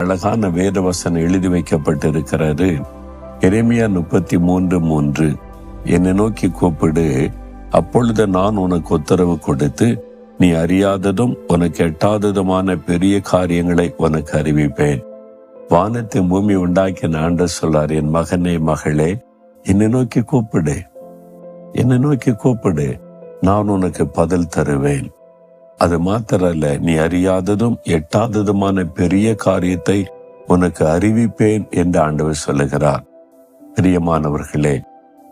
அழகான வேதவசனம் எழுதி வைக்கப்பட்டிருக்கிறது. எரேமியா முப்பத்தி மூன்று மூன்று. என்னை நோக்கி கூப்பிடு. அப்பொழுது நான் உனக்கு உத்தரவு கொடுத்து நீ அறியாததும் உனக்கு எட்டாததுமான பெரிய காரியங்களை உனக்கு அறிவிப்பேன். வானத்தை பூமி உண்டாக்கி நான் சொல்லார் என் மகனே மகளே என்னை நோக்கி கூப்பிடு. என்னை நோக்கி கூப்பிடு. நான் உனக்கு பதில் தருவேன். அது மாத்திரல்ல நீ அறியாததும் எட்டாததுமான பெரிய காரியத்தை உனக்கு அறிவிப்பேன் என்று ஆண்டவர் சொல்லுகிறார். பிரியமானவர்களே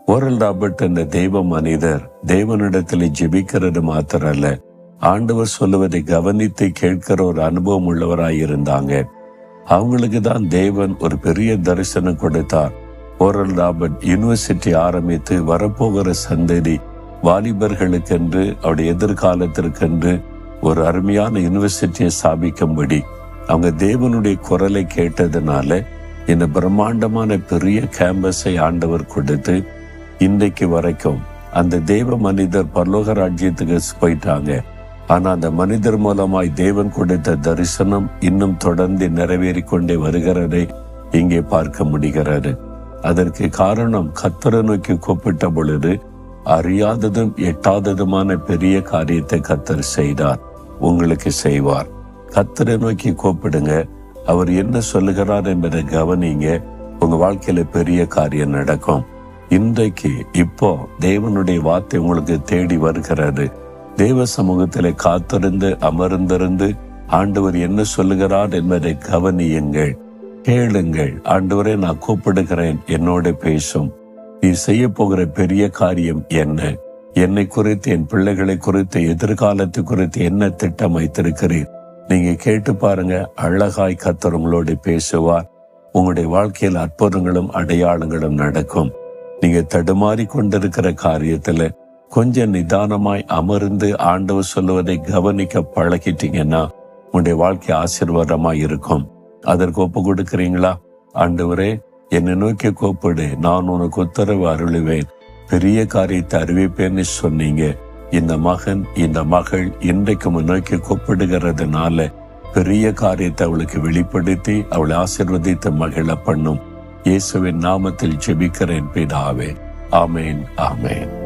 ஓரல் ராபர்ட் என்ற தெய்வ மனிதர் தேவனிடத்தில் ஜெபிக்கிறது மாத்திரல்ல. ஆண்டவர் சொல்லுவதை கவனித்து கேட்கிற ஒரு அனுபவம் உள்ளவராய் இருந்தாங்க. அவங்களுக்கு தான் தேவன் ஒரு பெரிய தரிசனம் கொடுத்தார். ஓரல் ராபர்ட் யூனிவர்சிட்டி ஆரம்பித்து வரப்போகிற சந்ததி வாலிபர்களுக்கென்று அவருடைய எதிர்காலத்திற்கென்று ஒரு அருமையான யூனிவர்சிட்டியை ஸ்தாபிக்கும்படி அவங்க தேவனுடைய குரலை கேட்டதுனால இந்த பிரம்மாண்டமான பெரிய கேம்பஸை ஆண்டவர் கொடுத்து இன்றைக்கு வரைக்கும் அந்த தேவ மனிதர் பரலோக ராஜ்யத்துக்கு போயிட்டாங்க. ஆனா அந்த மனிதர் மூலமாய் தேவன் கொடுத்த தரிசனம் இன்னும் தொடர்ந்து நிறைவேறி கொண்டே வருகிறதை இங்கே பார்க்க முடிகிறது. அதற்கு காரணம் கத்தரை நோக்கி கூப்பிட்ட பொழுது அறியாததும் எட்டாததுமான பெரிய காரியத்தை கத்தர் செய்தார். உங்களுக்கு செய்வார். கத்தரை நோக்கி கூப்பிடுங்க. அவர் என்ன சொல்லுகிறார் என்பதை கவனிங்க. உங்க வாழ்க்கையில பெரிய காரியம் நடக்கும். இன்றைக்கு இப்போ தேவனுடைய வார்த்தை உங்களுக்கு தேடி வருகிறது. தேவ சமூகத்திலே காத்திருந்து அமர்ந்திருந்து ஆண்டவர் என்ன சொல்லுகிறார் என்பதை கவனியுங்கள். கேளுங்கள். ஆண்டவரே நான் கூப்பிடுகிறேன். என்னோட பேசும். நீ செய்ய போகிற பெரிய காரியம் என்ன? என்னை குறித்து என் பிள்ளைகளை குறித்து எதிர்காலத்து குறித்து என்ன திட்டம் வைத்திருக்கிறீர் நீங்க கேட்டு பாருங்க. அழகாய் கத்தர் உங்களோட பேசுவார். உங்களுடைய வாழ்க்கையில் அற்புதங்களும் அடையாளங்களும் நடக்கும். நீங்க தடுமாறி கொண்டிருக்கிற காரியத்துல கொஞ்சம் நிதானமாய் அமர்ந்து ஆண்டவர் சொல்லுவதை கவனிக்க பழகிட்டீங்கன்னா உங்களுடைய வாழ்க்கை ஆசீர்வாதமாய் இருக்கும். அதற்கு ஒப்பு கொடுக்கிறீங்களா? ஆண்டவரே என்னை நோக்கி கூப்பிடு. நான் உனக்கு உத்தரவு அருளுவேன். பெரிய காரியத்தை அறிவிப்பேன்னு சொன்னீங்க. இந்த மகன் இந்த மகள் இன்றைக்கு முன்னோக்கி கூப்பிடுகிறதுனால பெரிய காரியத்தை அவளுக்கு வெளிப்படுத்தி அவளை ஆசிர்வதித்து மகிழ பண்ணும். இயேசுவின் நாமத்தில் ஜெபிக்கிறேன் பிதாவே. ஆமேன் ஆமேன்.